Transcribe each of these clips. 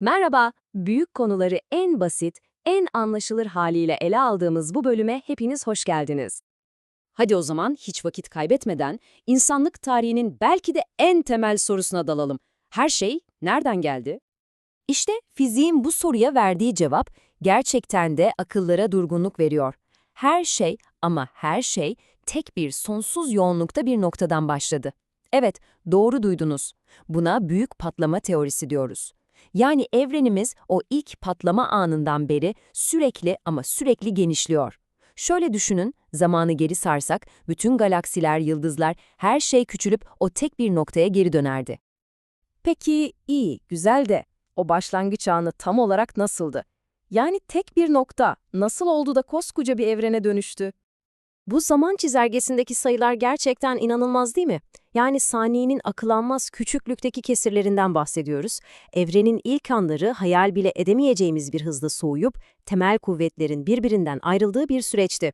Merhaba, büyük konuları en basit, en anlaşılır haliyle ele aldığımız bu bölüme hepiniz hoş geldiniz. Hadi o zaman hiç vakit kaybetmeden insanlık tarihinin belki de en temel sorusuna dalalım. Her şey nereden geldi? İşte fiziğin bu soruya verdiği cevap gerçekten de akıllara durgunluk veriyor. Her şey ama her şey tek bir sonsuz yoğunlukta bir noktadan başladı. Evet, doğru duydunuz. Buna büyük patlama teorisi diyoruz. Yani evrenimiz o ilk patlama anından beri sürekli ama sürekli genişliyor. Şöyle düşünün, zamanı geri sarsak bütün galaksiler, yıldızlar, her şey küçülüp o tek bir noktaya geri dönerdi. Peki, iyi, güzel de o başlangıç anı tam olarak nasıldı? Yani tek bir nokta nasıl oldu da koskoca bir evrene dönüştü? Bu zaman çizelgesindeki sayılar gerçekten inanılmaz değil mi? Yani saniyenin akılanmaz küçüklükteki kesirlerinden bahsediyoruz. Evrenin ilk anları hayal bile edemeyeceğimiz bir hızla soğuyup temel kuvvetlerin birbirinden ayrıldığı bir süreçti.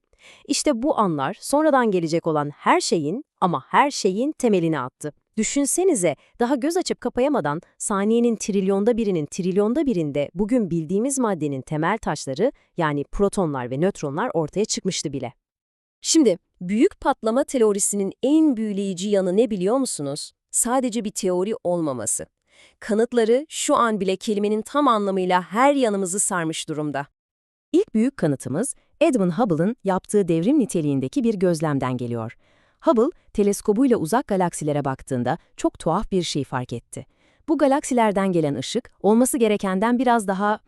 İşte bu anlar sonradan gelecek olan her şeyin ama her şeyin temelini attı. Düşünsenize, daha göz açıp kapayamadan saniyenin trilyonda birinin trilyonda birinde bugün bildiğimiz maddenin temel taşları yani protonlar ve nötronlar ortaya çıkmıştı bile. Şimdi büyük patlama teorisinin en büyüleyici yanı ne biliyor musunuz? Sadece bir teori olmaması. Kanıtları şu an bile kelimenin tam anlamıyla her yanımızı sarmış durumda. İlk büyük kanıtımız Edwin Hubble'ın yaptığı devrim niteliğindeki bir gözlemden geliyor. Hubble, teleskobuyla uzak galaksilere baktığında çok tuhaf bir şey fark etti. Bu galaksilerden gelen ışık olması gerekenden biraz daha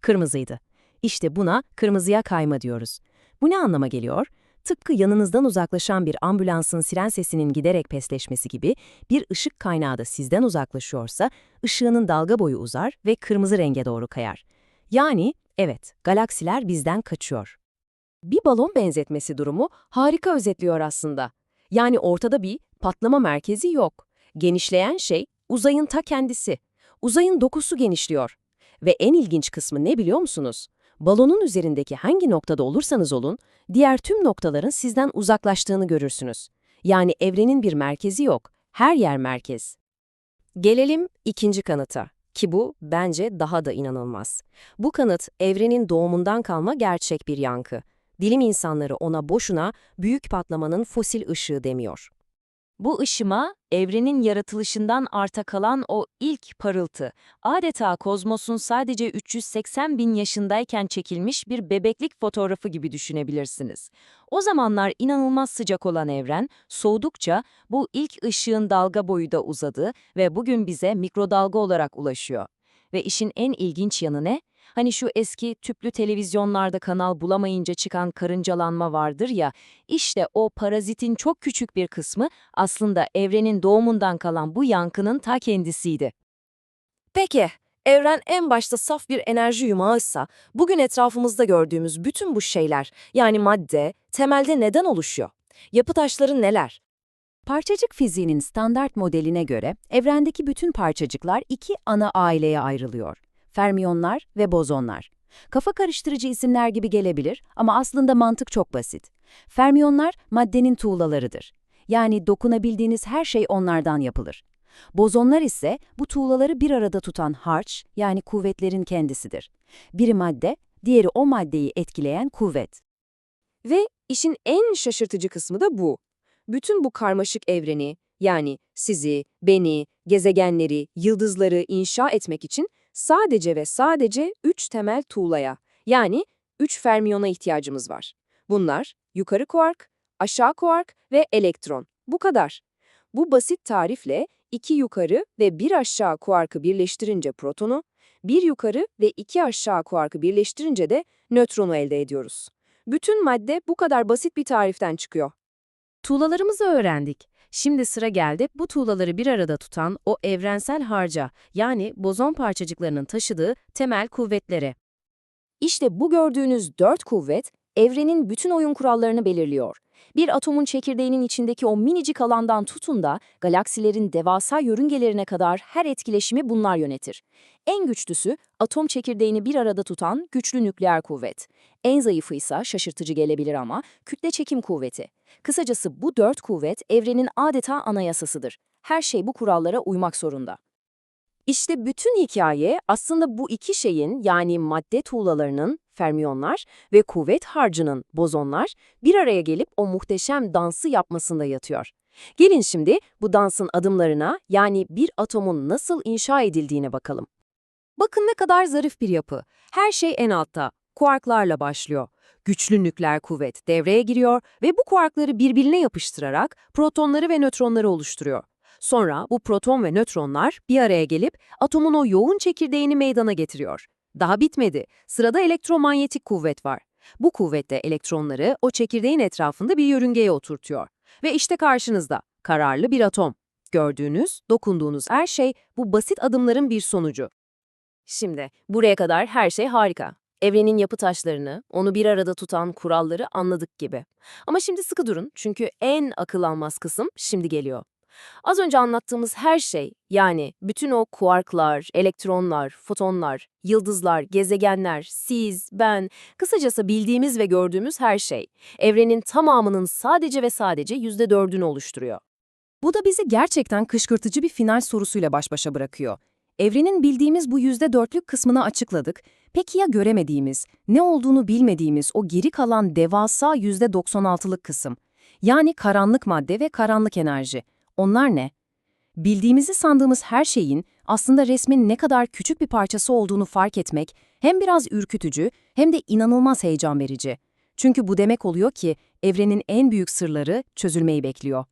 kırmızıydı. İşte buna kırmızıya kayma diyoruz. Bu ne anlama geliyor? Tıpkı yanınızdan uzaklaşan bir ambulansın siren sesinin giderek pesleşmesi gibi bir ışık kaynağı da sizden uzaklaşıyorsa ışığının dalga boyu uzar ve kırmızı renge doğru kayar. Yani evet, galaksiler bizden kaçıyor. Bir balon benzetmesi durumu harika özetliyor aslında. Yani ortada bir patlama merkezi yok. Genişleyen şey uzayın ta kendisi. Uzayın dokusu genişliyor. Ve en ilginç kısmı ne biliyor musunuz? Balonun üzerindeki hangi noktada olursanız olun, diğer tüm noktaların sizden uzaklaştığını görürsünüz. Yani evrenin bir merkezi yok, her yer merkez. Gelelim ikinci kanıta ki bu bence daha da inanılmaz. Bu kanıt evrenin doğumundan kalma gerçek bir yankı. Bilim insanları ona boşuna büyük patlamanın fosil ışığı demiyor. Bu ışıma, evrenin yaratılışından arta kalan o ilk parıltı, adeta kozmosun sadece 380 bin yaşındayken çekilmiş bir bebeklik fotoğrafı gibi düşünebilirsiniz. O zamanlar inanılmaz sıcak olan evren, soğudukça bu ilk ışığın dalga boyu da uzadı ve bugün bize mikrodalga olarak ulaşıyor. Ve işin en ilginç yanı ne? Hani şu eski tüplü televizyonlarda kanal bulamayınca çıkan karıncalanma vardır ya, işte o parazitin çok küçük bir kısmı aslında evrenin doğumundan kalan bu yankının ta kendisiydi. Peki, evren en başta saf bir enerji yumağıysa, bugün etrafımızda gördüğümüz bütün bu şeyler, yani madde, temelde neden oluşuyor? Yapı taşları neler? Parçacık fiziğinin standart modeline göre evrendeki bütün parçacıklar iki ana aileye ayrılıyor. Fermiyonlar ve bozonlar. Kafa karıştırıcı isimler gibi gelebilir ama aslında mantık çok basit. Fermiyonlar maddenin tuğlalarıdır. Yani dokunabildiğiniz her şey onlardan yapılır. Bozonlar ise bu tuğlaları bir arada tutan harç yani kuvvetlerin kendisidir. Biri madde, diğeri o maddeyi etkileyen kuvvet. Ve işin en şaşırtıcı kısmı da bu. Bütün bu karmaşık evreni, yani sizi, beni, gezegenleri, yıldızları inşa etmek için sadece ve sadece üç temel tuğlaya, yani üç fermiyona ihtiyacımız var. Bunlar yukarı kuark, aşağı kuark ve elektron. Bu kadar. Bu basit tarifle iki yukarı ve bir aşağı kuarkı birleştirince protonu, bir yukarı ve iki aşağı kuarkı birleştirince de nötronu elde ediyoruz. Bütün madde bu kadar basit bir tariften çıkıyor. Tuğlalarımızı öğrendik. Şimdi sıra geldi bu tuğlaları bir arada tutan o evrensel harca yani bozon parçacıklarının taşıdığı temel kuvvetlere. İşte bu gördüğünüz dört kuvvet evrenin bütün oyun kurallarını belirliyor. Bir atomun çekirdeğinin içindeki o minicik alandan tutun da galaksilerin devasa yörüngelerine kadar her etkileşimi bunlar yönetir. En güçlüsü atom çekirdeğini bir arada tutan güçlü nükleer kuvvet. En zayıfı ise şaşırtıcı gelebilir ama kütle çekim kuvveti. Kısacası bu dört kuvvet evrenin adeta anayasasıdır. Her şey bu kurallara uymak zorunda. İşte bütün hikaye aslında bu iki şeyin yani madde tuğlalarının, fermiyonlar ve kuvvet harcının, bozonlar bir araya gelip o muhteşem dansı yapmasında yatıyor. Gelin şimdi bu dansın adımlarına yani bir atomun nasıl inşa edildiğine bakalım. Bakın ne kadar zarif bir yapı. Her şey en altta. Kuarklarla başlıyor. Güçlü nükleer kuvvet devreye giriyor ve bu kuarkları birbirine yapıştırarak protonları ve nötronları oluşturuyor. Sonra bu proton ve nötronlar bir araya gelip atomun o yoğun çekirdeğini meydana getiriyor. Daha bitmedi. Sırada elektromanyetik kuvvet var. Bu kuvvet de elektronları o çekirdeğin etrafında bir yörüngeye oturtuyor. Ve işte karşınızda kararlı bir atom. Gördüğünüz, dokunduğunuz her şey bu basit adımların bir sonucu. Şimdi buraya kadar her şey harika. Evrenin yapı taşlarını, onu bir arada tutan kuralları anladık gibi. Ama şimdi sıkı durun çünkü en akıl almaz kısım şimdi geliyor. Az önce anlattığımız her şey, yani bütün o kuarklar, elektronlar, fotonlar, yıldızlar, gezegenler, siz, ben, kısacası bildiğimiz ve gördüğümüz her şey, evrenin tamamının sadece ve sadece yüzde dördünü oluşturuyor. Bu da bizi gerçekten kışkırtıcı bir final sorusuyla baş başa bırakıyor. Evrenin bildiğimiz bu yüzde dörtlük kısmını açıkladık. Peki ya göremediğimiz, ne olduğunu bilmediğimiz o geri kalan devasa yüzde 96'lık kısım? Yani karanlık madde ve karanlık enerji. Onlar ne? Bildiğimizi sandığımız her şeyin aslında resmin ne kadar küçük bir parçası olduğunu fark etmek hem biraz ürkütücü hem de inanılmaz heyecan verici. Çünkü bu demek oluyor ki evrenin en büyük sırları çözülmeyi bekliyor.